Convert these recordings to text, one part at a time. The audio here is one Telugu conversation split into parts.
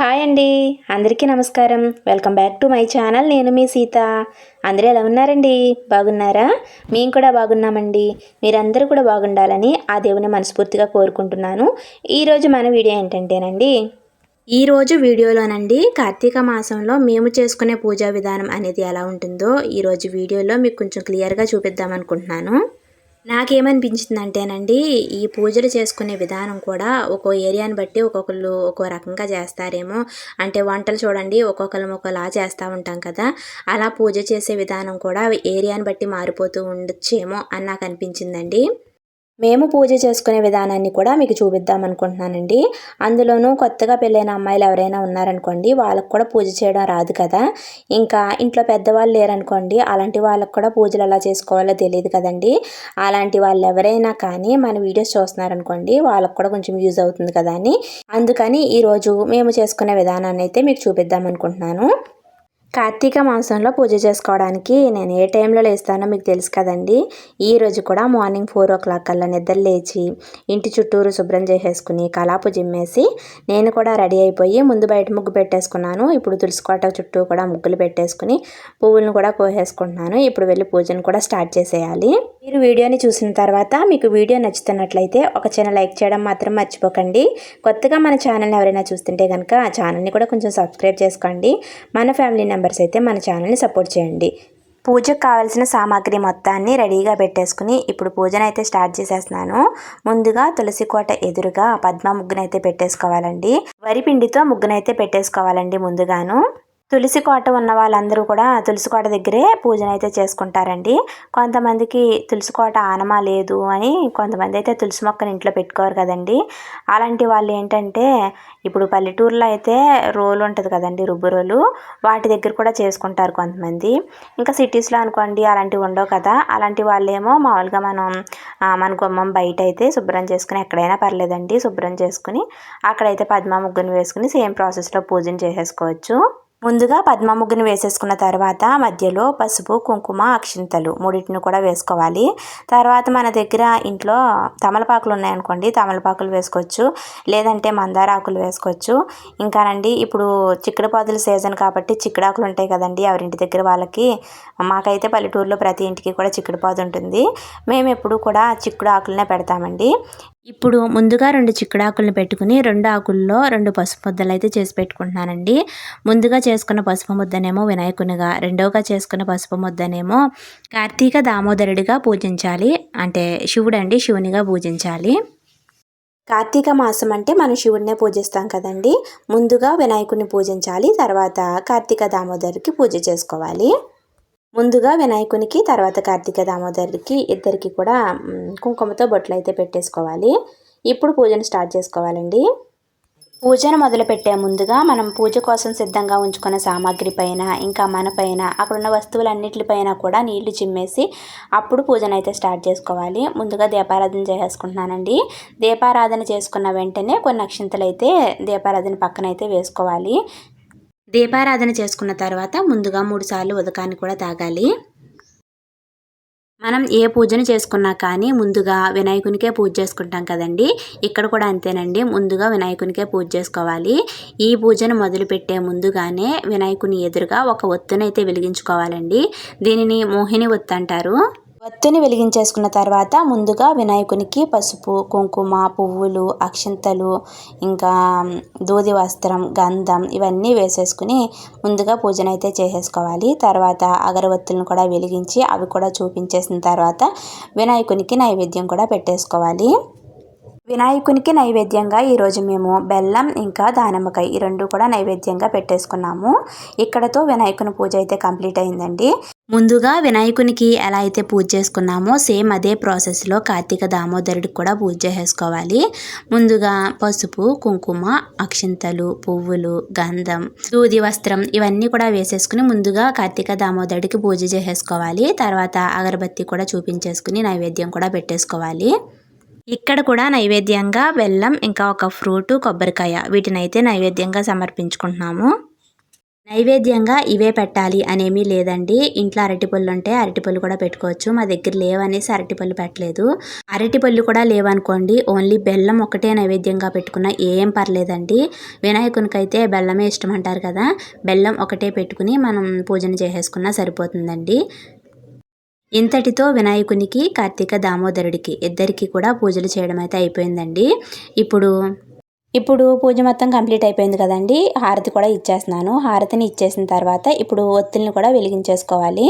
హాయ్ అండి. అందరికీ నమస్కారం. Welcome back to my channel. నేను మీ సీత. అందరూ ఎలా ఉన్నారండి? బాగున్నారా? మేము కూడా బాగున్నామండి. మీరందరూ కూడా బాగుండాలని ఆ దేవుని మనస్ఫూర్తిగా కోరుకుంటున్నాను. ఈరోజు మన వీడియో ఏంటంటేనండి ఈరోజు వీడియోలోనండి కార్తీక మాసంలో మేము చేసుకునే పూజా విధానం అనేది ఎలా ఉంటుందో ఈరోజు వీడియోలో మీకు కొంచెం క్లియర్గా చూపిద్దాం అనుకుంటున్నాను నాకేమనిపించిందంటేనండి ఈ పూజలు చేసుకునే విధానం కూడా ఒక్కో ఏరియాని బట్టి ఒక్కొక్కరు ఒక్కో రకంగా చేస్తారేమో. అంటే వంటలు చూడండి ఒక్కొక్కరు ఒకలా చేస్తూ ఉంటాం కదా. అలా పూజ చేసే విధానం కూడా ఏరియాని బట్టి మారిపోతూ ఉండొచ్చేమో అని నాకు అనిపించిందండి మేము పూజ చేసుకునే విధానాన్ని కూడా మీకు చూపిద్దాం అనుకుంటున్నానండి. అందులోనూ కొత్తగా పెళ్ళైన అమ్మాయిలు ఎవరైనా ఉన్నారనుకోండి వాళ్ళకు కూడా పూజ చేయడం రాదు కదా. ఇంకా ఇంట్లో పెద్దవాళ్ళు లేరనుకోండి అలాంటి వాళ్ళకు కూడా పూజలు ఎలా చేసుకోవాలో తెలియదు కదండి. అలాంటి వాళ్ళు ఎవరైనా కానీ మన వీడియోస్ చూస్తున్నారనుకోండి వాళ్ళకు కూడా కొంచెం యూజ్ అవుతుంది కదా అని. అందుకని ఈరోజు మేము చేసుకునే విధానాన్ని అయితే మీకు చూపిద్దాం అనుకుంటున్నాను. కార్తీక మాసంలో పూజ చేసుకోవడానికి నేను ఏ టైంలో లేస్తానో మీకు తెలుసు కదండి. ఈరోజు కూడా మార్నింగ్ ఫోర్ ఓ క్లాక్ కల్లా నిద్ర లేచి ఇంటి చుట్టూరు శుభ్రం చేసేసుకుని కలాపు జిమ్మేసి నేను కూడా రెడీ అయిపోయి ముందు బయట ముగ్గు పెట్టేసుకున్నాను. ఇప్పుడు తులసికోట చుట్టూ కూడా ముగ్గులు పెట్టేసుకుని పువ్వులను కూడా కోసేసుకుంటున్నాను ఇప్పుడు వెళ్ళి పూజను కూడా స్టార్ట్ చేసేయాలి. మీరు వీడియోని చూసిన తర్వాత మీకు వీడియో నచ్చుతున్నట్లయితే ఒక చిన్న లైక్ చేయడం మాత్రం మర్చిపోకండి. కొత్తగా మన ఛానల్ని ఎవరైనా చూస్తుంటే కనుక ఆ ఛానల్ని కూడా కొంచెం సబ్స్క్రైబ్ చేసుకోండి. మన ఫ్యామిలీ మెంబర్స్ అయితే మన ఛానల్ని సపోర్ట్ చేయండి. పూజకు కావాల్సిన సామాగ్రి మొత్తాన్ని రెడీగా పెట్టేసుకుని ఇప్పుడు పూజను అయితే స్టార్ట్ చేసేస్తున్నాను. ముందుగా తులసి కోట ఎదురుగా పద్మ ముగ్గునైతే పెట్టేసుకోవాలండి. వరి పిండితో ముగ్గునైతే పెట్టేసుకోవాలండి ముందుగాను. తులసి కోట ఉన్న వాళ్ళందరూ కూడా తులసి కోట దగ్గరే పూజనైతే చేసుకుంటారండి. కొంతమందికి తులసి కోట ఆనమా లేదు అని కొంతమంది అయితే తులసి మొక్కని ఇంట్లో పెట్టుకోరు కదండి. అలాంటి వాళ్ళు ఏంటంటే ఇప్పుడు పల్లెటూరులో అయితే రోలు ఉంటుంది కదండి రుబ్బు రోలు. వాటి దగ్గర కూడా చేసుకుంటారు కొంతమంది. ఇంకా సిటీస్లో అనుకోండి అలాంటివి ఉండవు కదా. అలాంటి వాళ్ళేమో మామూలుగా మనం మన గుమ్మం బయట అయితే శుభ్రం చేసుకుని ఎక్కడైనా పర్లేదండి శుభ్రం చేసుకుని అక్కడైతే పద్మ ముగ్గుని వేసుకుని సేమ్ ప్రాసెస్లో పూజను చేసేసుకోవచ్చు. ముందుగా పద్మ ముగ్గుని వేసేసుకున్న తర్వాత మధ్యలో పసుపు కుంకుమ అక్షింతలు మూడింటిని కూడా వేసుకోవాలి. తర్వాత మన దగ్గర ఇంట్లో తమలపాకులు ఉన్నాయనుకోండి తమలపాకులు వేసుకోవచ్చు. లేదంటే మందార ఆకులు వేసుకోవచ్చు ఇంకానండి ఇప్పుడు చిక్కుడుపాదుల సీజన్ కాబట్టి చిక్కుడాకులు ఉంటాయి కదండి ఎవరింటి దగ్గర వాళ్ళకి. మాకైతే పల్లెటూరులో ప్రతి ఇంటికి కూడా చిక్కుడుపాదు ఉంటుంది. మేము ఎప్పుడు కూడా చిక్కుడు ఆకులనే పెడతామండి. ఇప్పుడు ముందుగా రెండు చిక్కుడాకులను పెట్టుకుని రెండు ఆకుల్లో రెండు పసుపు ముద్దలు అయితే చేసి పెట్టుకుంటున్నానండి. ముందుగా చేసుకున్న పసుపు ముద్దనేమో వినాయకునిగా రెండవగా చేసుకున్న పసుపు ముద్దనేమో కార్తీక దామోదరుడిగా పూజించాలి. అంటే శివుడు అండి శివునిగా పూజించాలి. కార్తీక మాసం అంటే మనం శివుడినే పూజిస్తాం కదండి. ముందుగా వినాయకుడిని పూజించాలి తర్వాత కార్తీక దామోదరికి పూజ చేసుకోవాలి. ముందుగా వినాయకునికి తర్వాత కార్తీక దామోదరికి ఇద్దరికి కూడా కుంకుమతో బొట్లు అయితే పెట్టేసుకోవాలి. ఇప్పుడు పూజను స్టార్ట్ చేసుకోవాలండి. పూజను మొదలుపెట్టే ముందుగా మనం పూజ కోసం సిద్ధంగా ఉంచుకున్న సామాగ్రి పైన ఇంకా మన పైన అక్కడున్న వస్తువులన్నిటిపైన కూడా నీళ్ళు చిమ్మేసి అప్పుడు పూజను అయితే స్టార్ట్ చేసుకోవాలి. ముందుగా దీపారాధన చేసుకుంటున్నానండి దీపారాధన చేసుకున్న వెంటనే కొన్ని అక్షింతలు అయితే దీపారాధన పక్కన అయితే వేసుకోవాలి. దీపారాధన చేసుకున్న తర్వాత ముందుగా మూడుసార్లు ఉదకాన్ని కూడా తాగాలి. మనం ఏ పూజను చేసుకున్నా కానీ ముందుగా వినాయకునికే పూజ చేసుకుంటాం కదండి. ఇక్కడ కూడా అంతేనండి. ముందుగా వినాయకునికే పూజ చేసుకోవాలి. ఈ పూజను మొదలుపెట్టే ముందుగానే వినాయకుని ఎదురుగా ఒక ఒత్తునైతే వెలిగించుకోవాలండి. దీనిని మోహిని ఒత్తు అంటారు. వత్తుని వెలిగించేసుకున్న తర్వాత ముందుగా వినాయకునికి పసుపు కుంకుమ పువ్వులు అక్షింతలు ఇంకా దూది వస్త్రం గంధం ఇవన్నీ వేసేసుకుని ముందుగా పూజనైతే చేసేసుకోవాలి. తర్వాత అగరవత్తులను కూడా వెలిగించి అవి కూడా చూపించేసిన తర్వాత వినాయకునికి నైవేద్యం కూడా పెట్టేసుకోవాలి. వినాయకునికి నైవేద్యంగా ఈరోజు మేము బెల్లం ఇంకా దానిమ్మకాయ ఈ రెండు కూడా నైవేద్యంగా పెట్టేసుకున్నాము. ఇక్కడతో వినాయకుని పూజ అయితే కంప్లీట్ అయిందండి. ముందుగా వినాయకునికి ఎలా అయితే పూజ చేసుకున్నామో సేమ్ అదే ప్రాసెస్లో కార్తీక దామోదరుడికి కూడా పూజ చేసుకోవాలి. ముందుగా పసుపు కుంకుమ అక్షింతలు పువ్వులు గంధం దూది వస్త్రం ఇవన్నీ కూడా వేసేసుకుని ముందుగా కార్తీక దామోదరుడికి పూజ చేసేసుకోవాలి. తర్వాత అగరబత్తి కూడా చూపించేసుకుని నైవేద్యం కూడా పెట్టేసుకోవాలి. ఇక్కడ కూడా నైవేద్యంగా బెల్లం ఇంకా ఒక ఫ్రూటు కొబ్బరికాయ వీటినైతే నైవేద్యంగా సమర్పించుకుంటున్నాము. నైవేద్యంగా ఇవే పెట్టాలి అనేమీ లేదండి. ఇంట్లో అరటిపళ్ళు ఉంటే అరటిపళ్ళు కూడా పెట్టుకోవచ్చు. మా దగ్గర లేవనేసి అరటిపళ్ళు పెట్టలేదు. అరటిపళ్ళు కూడా లేవనుకోండి ఓన్లీ బెల్లం ఒకటే నైవేద్యంగా పెట్టుకున్న ఏం పర్లేదండి. వినాయకునికి అయితే బెల్లమే ఇష్టం అంటారు కదా. బెల్లం ఒకటే పెట్టుకుని మనం పూజను చేసేసుకున్నా సరిపోతుందండి. ఇంతటితో వినాయకునికి కార్తీక దామోదరుడికి ఇద్దరికి కూడా పూజలు చేయడం అయితే అయిపోయిందండి. ఇప్పుడు ఇప్పుడు పూజ మొత్తం కంప్లీట్ అయిపోయింది కదండి. హారతి కూడా ఇచ్చేస్తున్నాను. హారతిని ఇచ్చేసిన తర్వాత ఇప్పుడు ఒత్తుల్ని కూడా వెలిగించేసుకోవాలి.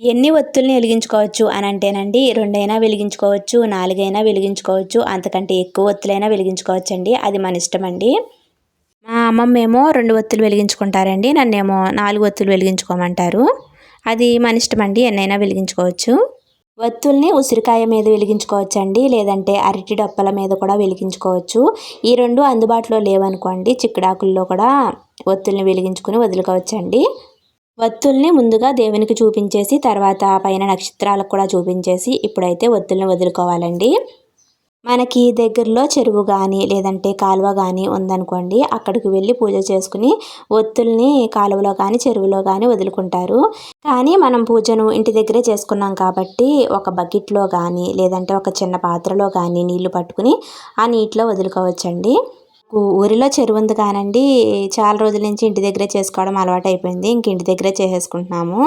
ఎన్ని ఒత్తుల్ని వెలిగించుకోవచ్చు అని అంటేనండి రెండైనా వెలిగించుకోవచ్చు నాలుగైనా వెలిగించుకోవచ్చు అంతకంటే ఎక్కువ ఒత్తులైనా వెలిగించుకోవచ్చు అండి అది మన ఇష్టం అండి మా అమ్మమ్మ ఏమో రెండు ఒత్తులు వెలిగించుకుంటారండి. నన్నేమో నాలుగు ఒత్తులు వెలిగించుకోమంటారు. అది మన ఇష్టం అండి ఎన్నైనా వెలిగించుకోవచ్చు. వత్తుల్ని ఉసిరికాయ మీద వెలిగించుకోవచ్చండి లేదంటే అరటి డప్పల మీద కూడా వెలిగించుకోవచ్చు. ఈ రెండు అందుబాటులో లేవనుకోండి చిక్కుడాకుల్లో కూడా ఒత్తుల్ని వెలిగించుకుని వదులుకోవచ్చండి. వత్తుల్ని ముందుగా దేవునికి చూపించేసి తర్వాత పైన నక్షత్రాలకు కూడా చూపించేసి ఇప్పుడైతే ఒత్తుల్ని వదులుకోవాలండి. మనకి దగ్గరలో చెరువు కానీ లేదంటే కాలువ కానీ ఉందనుకోండి అక్కడికి వెళ్ళి పూజ చేసుకుని ఒత్తుల్ని కాలువలో కానీ చెరువులో కానీ వదులుకుంటారు. కానీ మనం పూజను ఇంటి దగ్గరే చేసుకున్నాం కాబట్టి ఒక బకెట్లో కానీ లేదంటే ఒక చిన్న పాత్రలో కానీ నీళ్ళు పట్టుకుని ఆ నీటిలో వదులుకోవచ్చండి. ఊరిలో చెరువు ఉంది కానండి చాలా రోజుల నుంచి ఇంటి దగ్గరే చేసుకోవడం అలవాటు అయిపోయింది ఇంక ఇంటి దగ్గరే చేసేసుకుంటున్నాము.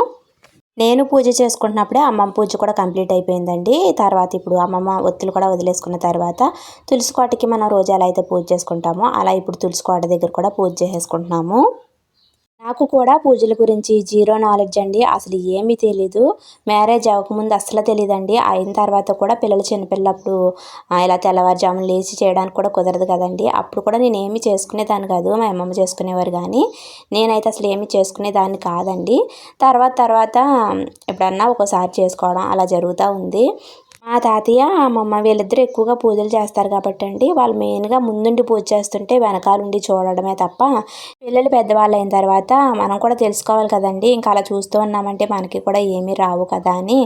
నేను పూజ చేసుకుంటున్నప్పుడే అమ్మమ్మ పూజ కూడా కంప్లీట్ అయిపోయిందండి. తర్వాత ఇప్పుడు అమ్మమ్మ ఒత్తులు కూడా వదిలేసుకున్న తర్వాత తులసి కోటకి మనం రోజు ఎలా అయితే పూజ చేసుకుంటామో అలా ఇప్పుడు తులసి కోట దగ్గర కూడా పూజ చేసేసుకుంటున్నాము నాకు కూడా పూజల గురించి జీరో నాలెడ్జ్ అండి. అసలు ఏమీ తెలీదు. మ్యారేజ్ అవ్వకముందు అసలు తెలియదండి అయిన తర్వాత కూడా పిల్లలు చిన్నపిల్లప్పుడు ఇలా తెల్లవారుజామున లేచి చేయడానికి కూడా కుదరదు కదండి. అప్పుడు కూడా నేను ఏమి చేసుకునేదాన్ని కాదు. మా అమ్మమ్మ చేసుకునేవారు కానీ నేనైతే అసలు ఏమి చేసుకునేదాన్ని కాదండి. తర్వాత తర్వాత ఎప్పుడన్నా ఒకసారి చేసుకోవడం అలా జరుగుతూ ఉంది. మా తాతయ్య అమ్మమ్మ వీళ్ళిద్దరూ ఎక్కువగా పూజలు చేస్తారు కాబట్టి అండి. వాళ్ళు మెయిన్గా ముందుండి పూజ చేస్తుంటే వెనకాలండి చూడడమే తప్ప పిల్లలు పెద్దవాళ్ళు అయిన తర్వాత మనం కూడా తెలుసుకోవాలి కదండి. ఇంకా అలా చూస్తూ ఉన్నామంటే మనకి కూడా ఏమీ రావు కదా అని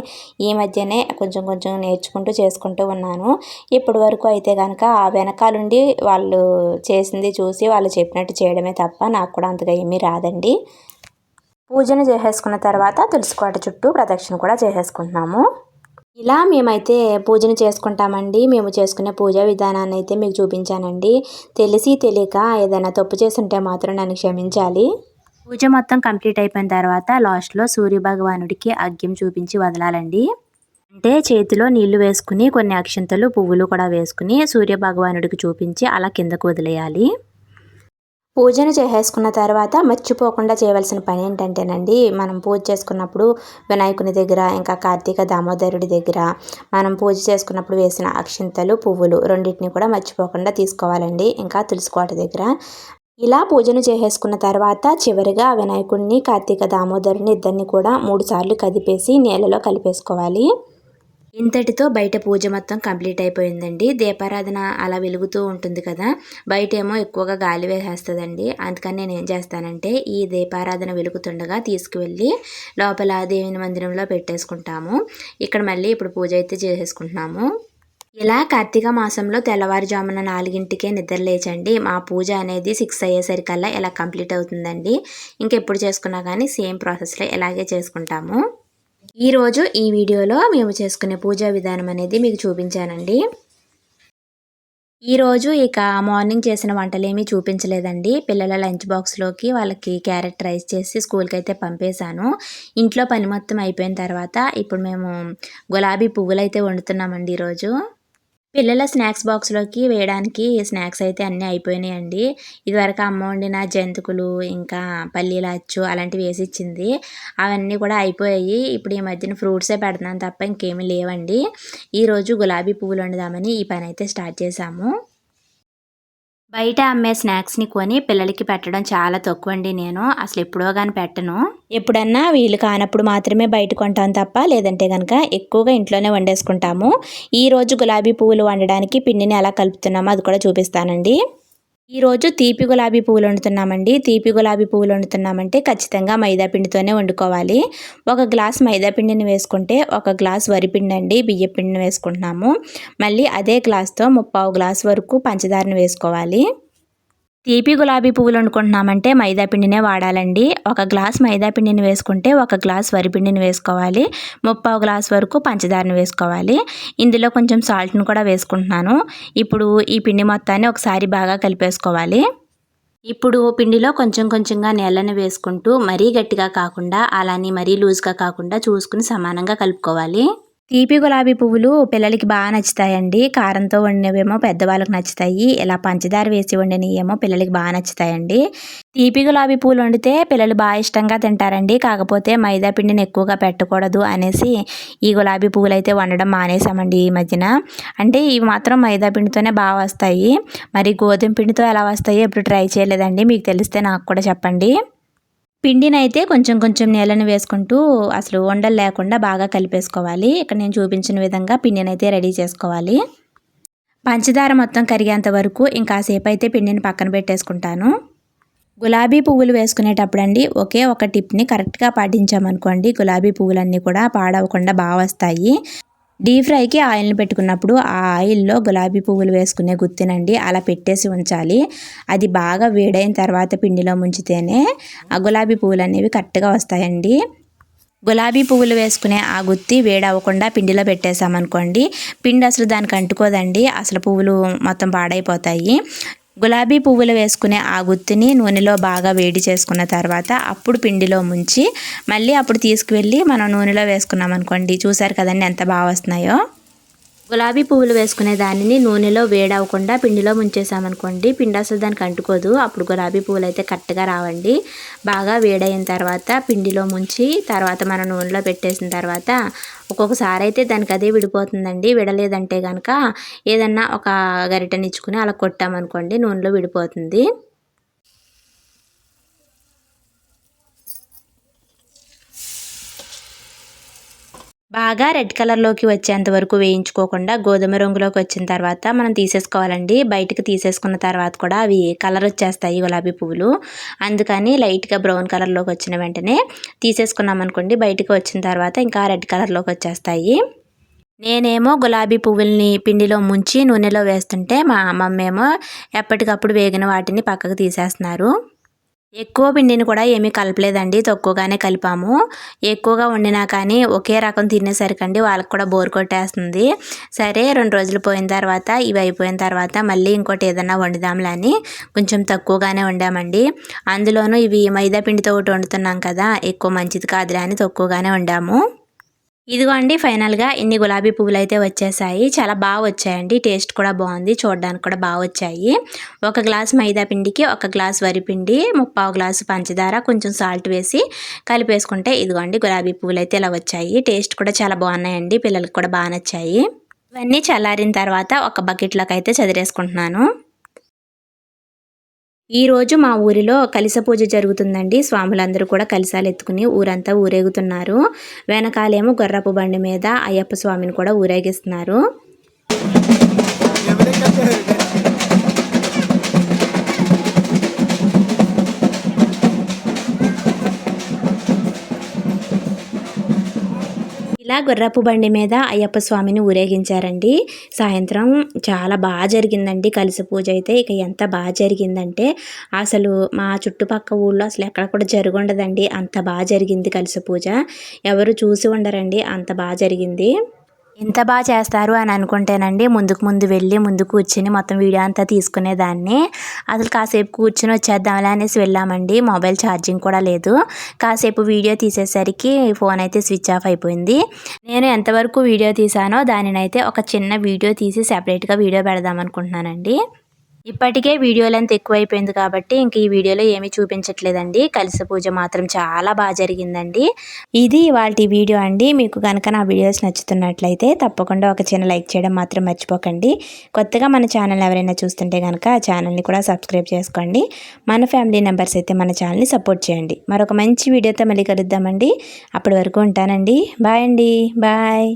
ఈ మధ్యనే కొంచెం కొంచెం నేర్చుకుంటూ చేసుకుంటూ ఉన్నాను. ఇప్పటి వరకు అయితే కనుక ఆ వెనకాలండి వాళ్ళు చేసింది చూసి వాళ్ళు చెప్పినట్టు చేయడమే తప్ప నాకు కూడా అంతగా ఏమీ రాదండి. పూజను చేసేసుకున్న తర్వాత తులసికోట చుట్టూ ప్రదక్షిణ కూడా చేసేసుకుంటున్నాము. ఇలా మేమైతే పూజను చేసుకుంటామండి. మేము చేసుకునే పూజా విధానాన్ని అయితే మీకు చూపించానండి. తెలిసి తెలియక ఏదైనా తప్పు చేస్తుంటే మాత్రం నన్ను క్షమించాలి. పూజ మొత్తం కంప్లీట్ అయిపోయిన తర్వాత లాస్ట్లో సూర్య భగవానుడికి అగ్గ్యం చూపించి వదలాలండి. అంటే చేతిలో నీళ్ళు వేసుకుని కొన్ని అక్షంతలు పువ్వులు కూడా వేసుకుని సూర్య భగవానుడికి చూపించి అలా కిందకు వదిలేయాలి. పూజను చేసేసుకున్న తర్వాత మర్చిపోకుండా చేయవలసిన పని ఏంటంటేనండి మనం పూజ చేసుకున్నప్పుడు వినాయకుని దగ్గర ఇంకా కార్తీక దామోదరుడి దగ్గర మనం పూజ చేసుకున్నప్పుడు వేసిన అక్షింతలు పువ్వులు రెండింటిని కూడా మర్చిపోకుండా తీసుకోవాలండి ఇంకా తులసికోట దగ్గర. ఇలా పూజను చేసేసుకున్న తర్వాత చివరిగా వినాయకుడిని కార్తీక దామోదరుని ఇద్దరిని కూడా మూడుసార్లు కదిపేసి నీళ్ళలో కలిపేసుకోవాలి. ఇంతటితో బయట పూజ మొత్తం కంప్లీట్ అయిపోయిందండి. దీపారాధన అలా వెలుగుతూ ఉంటుంది కదా. బయట ఏమో ఎక్కువగా గాలి వేసేస్తుందండి. అందుకని నేను ఏం చేస్తానంటే ఈ దీపారాధన వెలుగుతుండగా తీసుకువెళ్ళి లోపల దేవుని మందిరంలో పెట్టేసుకుంటాము. ఇక్కడ మళ్ళీ ఇప్పుడు పూజ అయితే చేసేసుకుంటున్నాము. ఇలా కార్తీక మాసంలో తెల్లవారుజామున నాలుగింటికే నిద్ర లేచండి. మా పూజ అనేది సిక్స్ అయ్యేసరికల్లా ఇలా కంప్లీట్ అవుతుందండి. ఇంకెప్పుడు చేసుకున్నా కానీ సేమ్ ప్రాసెస్లో ఇలాగే చేసుకుంటాము. ఈరోజు ఈ వీడియోలో మేము చేసుకునే పూజా విధానం అనేది మీకు చూపించానండి. ఈరోజు ఇక మార్నింగ్ చేసిన వంటలేమీ చూపించలేదండి. పిల్లల లంచ్ బాక్స్లోకి వాళ్ళకి క్యారెట్ రైస్ చేసి స్కూల్కి అయితే పంపేశాను. ఇంట్లో పని మొత్తం అయిపోయిన తర్వాత ఇప్పుడు మేము గులాబీ పువ్వులు అయితే వండుతున్నామండి ఈరోజు పిల్లల స్నాక్స్ బాక్స్లోకి వేయడానికి స్నాక్స్ అయితే అన్నీ అయిపోయినాయండి. ఇదివరకు అమ్మ వండిన జంతుకులు ఇంకా పల్లీల అచ్చు అలాంటివి వేసి ఇచ్చింది. అవన్నీ కూడా అయిపోయాయి. ఇప్పుడు ఈ మధ్యన ఫ్రూట్సే పెడతాను తప్ప ఇంకేమీ లేవండి. ఈరోజు గులాబీ పువ్వులు వండుదామని ఈ పని అయితే స్టార్ట్ చేశాము. బయట అమ్మే స్నాక్స్ని కొని పిల్లలకి పెట్టడం చాలా తక్కువ అండి నేను. అసలు ఎప్పుడో కానీ పెట్టను. ఎప్పుడన్నా వీలు కానప్పుడు మాత్రమే బయట కొంటాం తప్ప లేదంటే కనుక ఎక్కువగా ఇంట్లోనే వండేసుకుంటాము. ఈరోజు గులాబీ పువ్వులు వండడానికి పిండిని ఎలా కలుపుతున్నామో అది కూడా చూపిస్తానండి. ఈరోజు తీపి గులాబీ పువ్వులు వండుతున్నామండి. తీపి గులాబీ పువ్వులు వండుతున్నామంటే ఖచ్చితంగా మైదాపిండితోనే వండుకోవాలి. ఒక గ్లాస్ మైదాపిండిని వేసుకుంటే ఒక గ్లాస్ వరిపిండి అండి బియ్యపిండిని వేసుకుంటున్నాము. మళ్ళీ అదే గ్లాస్తో ముప్పావు గ్లాస్ వరకు పంచదారని వేసుకోవాలి. తీపి గులాబీ పువ్వులు వండుకుంటున్నామంటే మైదా పిండినే వాడాలండి. ఒక గ్లాస్ మైదా పిండిని వేసుకుంటే ఒక గ్లాస్ వరిపిండిని వేసుకోవాలి. ముప్పావు గ్లాస్ వరకు పంచదారని వేసుకోవాలి. ఇందులో కొంచెం సాల్ట్ని కూడా వేసుకుంటున్నాను. ఇప్పుడు ఈ పిండి మొత్తాన్ని ఒకసారి బాగా కలిపేసుకోవాలి. ఇప్పుడు పిండిలో కొంచెం కొంచెంగా నీళ్ళని వేసుకుంటూ మరీ గట్టిగా కాకుండా అలానే మరీ లూజ్గా కాకుండా చూసుకుని సమానంగా కలుపుకోవాలి. తీపి గులాబీ పువ్వులు పిల్లలకి బాగా నచ్చుతాయండి. కారంతో వండినవేమో పెద్దవాళ్ళకి నచ్చుతాయి. ఇలా పంచదార వేసి వండినవేమో పిల్లలకి బాగా నచ్చుతాయండి. తీపి గులాబీ పువ్వులు వండితే పిల్లలు బాగా ఇష్టంగా తింటారండి. కాకపోతే మైదా పిండిని ఎక్కువగా పెట్టకూడదు అనేసి ఈ గులాబీ పువ్వులు అయితే వండడం మానేసామండి ఈ మధ్యన. అంటే ఇవి మాత్రం మైదా పిండితోనే బాగా వస్తాయి. మరి గోధుమ పిండితో ఎలా వస్తాయో ఎప్పుడు ట్రై చేయలేదండి. మీకు తెలిస్తే నాకు కూడా చెప్పండి. పిండినైతే కొంచెం కొంచెం నేలను వేసుకుంటూ అసలు వండలు లేకుండా బాగా కలిపేసుకోవాలి. ఇక్కడ నేను చూపించిన విధంగా పిండినైతే రెడీ చేసుకోవాలి. పంచదార మొత్తం కరిగేంత వరకు ఇంకాసేపు అయితే పిండిని పక్కన పెట్టేసుకుంటాను. గులాబీ పువ్వులు వేసుకునేటప్పుడు అండి ఒకే ఒక టిప్ని కరెక్ట్గా పాటించామనుకోండి గులాబీ పువ్వులన్నీ కూడా పాడవకుండా బాగా వస్తాయి. డీప్ ఫ్రైకి ఆయిల్ని పెట్టుకున్నప్పుడు ఆ ఆయిల్లో గులాబీ పువ్వులు వేసుకునే గుత్తినండి అలా పెట్టేసి ఉంచాలి. అది బాగా వేడైన తర్వాత పిండిలో ముంచితేనే ఆ గులాబీ పువ్వులు అనేవి కరెక్ట్గా వస్తాయండి. గులాబీ పువ్వులు వేసుకునే ఆ గుత్తి వేడవ్వకుండా పిండిలో పెట్టేసామనుకోండి పిండి అసలు దానికి అంటుకోదండి. అసలు పువ్వులు మొత్తం పాడైపోతాయి. గులాబీ పువ్వులు వేసుకునే ఆ గుత్తిని నూనెలో బాగా వేడి చేసుకున్న తర్వాత అప్పుడు పిండిలో ముంచి మళ్ళీ అప్పుడు తీసుకువెళ్ళి మనం నూనెలో వేసుకున్నాం అనుకోండి చూసారు కదండి ఎంత బాగా వస్తున్నాయో? గులాబీ పువ్వులు వేసుకునే దానిని నూనెలో వేడవకుండా పిండిలో ముంచేసామనుకోండి పిండి అసలు దానికి అంటుకోదు. అప్పుడు గులాబీ పువ్వులు అయితే కరెక్ట్గా రావండి. బాగా వేడైన తర్వాత పిండిలో ముంచి తర్వాత మనం నూనెలో పెట్టేసిన తర్వాత ఒక్కొక్కసారి అయితే దానికి అదే విడిపోతుందండి. విడలేదంటే కనుక ఏదన్నా ఒక గరిటనిచ్చుకుని అలా కొట్టామనుకోండి నూనెలో విడిపోతుంది. బాగా రెడ్ కలర్లోకి వచ్చేంత వరకు వేయించుకోకుండా గోధుమ రంగులోకి వచ్చిన తర్వాత మనం తీసేసుకోవాలండి. బయటకు తీసేసుకున్న తర్వాత కూడా అవి కలర్ వచ్చేస్తాయి గులాబీ పువ్వులు. అందుకని లైట్గా బ్రౌన్ కలర్లోకి వచ్చిన వెంటనే తీసేసుకున్నాం అనుకోండి బయటకు వచ్చిన తర్వాత ఇంకా రెడ్ కలర్లోకి వచ్చేస్తాయి. నేనేమో గులాబీ పువ్వుల్ని పిండిలో ముంచి నూనెలో వేస్తుంటే మా అమ్మమ్మ ఏమో ఎప్పటికప్పుడు వేగిన వాటిని పక్కకు తీసేస్తున్నారు. ఎక్కువ పిండిని కూడా ఏమీ కలపలేదండి తక్కువగానే కలిపాము. ఎక్కువగా వండినా కానీ ఒకే రకం తినేసరికండి వాళ్ళకి కూడా బోర్ కొట్టేస్తుంది. సరే రెండు రోజులు పోయిన తర్వాత ఇవి అయిపోయిన తర్వాత మళ్ళీ ఇంకోటి ఏదన్నా వండుదాంలే అని కొంచెం తక్కువగానే వండామండి. అందులోనూ ఇవి మైదా పిండితో ఒకటి వండుతున్నాం కదా ఎక్కువ మంచిది కాదులే అని తక్కువగానే వండాము. ఇదిగో అండి ఫైనల్గా ఇన్ని గులాబీ పువ్వులు అయితే వచ్చేసాయి. చాలా బాగా వచ్చాయండి. టేస్ట్ కూడా బాగుంది. చూడడానికి కూడా బాగా వచ్చాయి. ఒక గ్లాస్ మైదా పిండికి ఒక గ్లాస్ వరి పిండి ముప్పావు గ్లాసు పంచదార కొంచెం సాల్ట్ వేసి కలిపేసుకుంటే ఇదిగోండి గులాబీ పువ్వులు అయితే ఇలా వచ్చాయి. టేస్ట్ కూడా చాలా బాగున్నాయండి. పిల్లలకి కూడా బాగా నచ్చాయి. ఇవన్నీ చల్లారిన తర్వాత ఒక బకెట్లోకి అయితే చదిరేసుకుంటున్నాను. ఈరోజు మా ఊరిలో కలిస పూజ జరుగుతుందండి. స్వాములందరూ కూడా కలిసాలు ఎత్తుకుని ఊరంతా ఊరేగుతున్నారు. వెనకాలేమో గొర్రపు బండి మీద అయ్యప్ప స్వామిని కూడా ఊరేగిస్తున్నారు. ఇలా గుర్రపు బండి మీద అయ్యప్ప స్వామిని ఊరేగించారండి. సాయంత్రం చాలా బాగా జరిగిందండి. కలిసి పూజ అయితే ఇక ఎంత బాగా జరిగిందంటే అసలు మా చుట్టుపక్క ఊళ్ళో అసలు ఎక్కడ కూడా జరుగుండదండి. అంత బాగా జరిగింది కలిసి పూజ. ఎవరు చూసి ఉండరండి. అంత బాగా జరిగింది. ఎంత బాగా చేస్తారు అని అనుకుంటేనండి ముందుకు ముందు వెళ్ళి ముందు కూర్చుని మొత్తం వీడియో అంతా తీసుకునేదాన్ని. అసలు కాసేపు కూర్చుని వచ్చేద్దాంలే అనేసి వెళ్ళామండి. మొబైల్ ఛార్జింగ్ కూడా లేదు. కాసేపు వీడియో తీసేసరికి ఫోన్ అయితే స్విచ్ ఆఫ్ అయిపోయింది. నేను ఎంతవరకు వీడియో తీసానో దానినైతే ఒక చిన్న వీడియో తీసి సెపరేట్గా వీడియో పెడదాం అనుకుంటున్నానండి. ఇప్పటికే వీడియో లెంత్ ఎక్కువైపోయింది కాబట్టి ఇంక ఈ వీడియోలో ఏమీ చూపించట్లేదండి. కలిసి పూజ మాత్రం చాలా బాగా జరిగిందండి. ఇది వాటి వీడియో అండి. మీకు కనుక నా వీడియోస్ నచ్చుతున్నట్లయితే తప్పకుండా ఒక చిన్న లైక్ చేయడం మాత్రం మర్చిపోకండి. కొత్తగా మన ఛానల్ ఎవరైనా చూస్తుంటే కనుక ఆ ఛానల్ని కూడా సబ్స్క్రైబ్ చేసుకోండి. మన ఫ్యామిలీ మెంబర్స్ అయితే మన ఛానల్ని సపోర్ట్ చేయండి. మరొక మంచి వీడియోతో మళ్ళీ కలుద్దామండి. అప్పటి వరకు ఉంటానండి. బాయ్ అండి. బాయ్.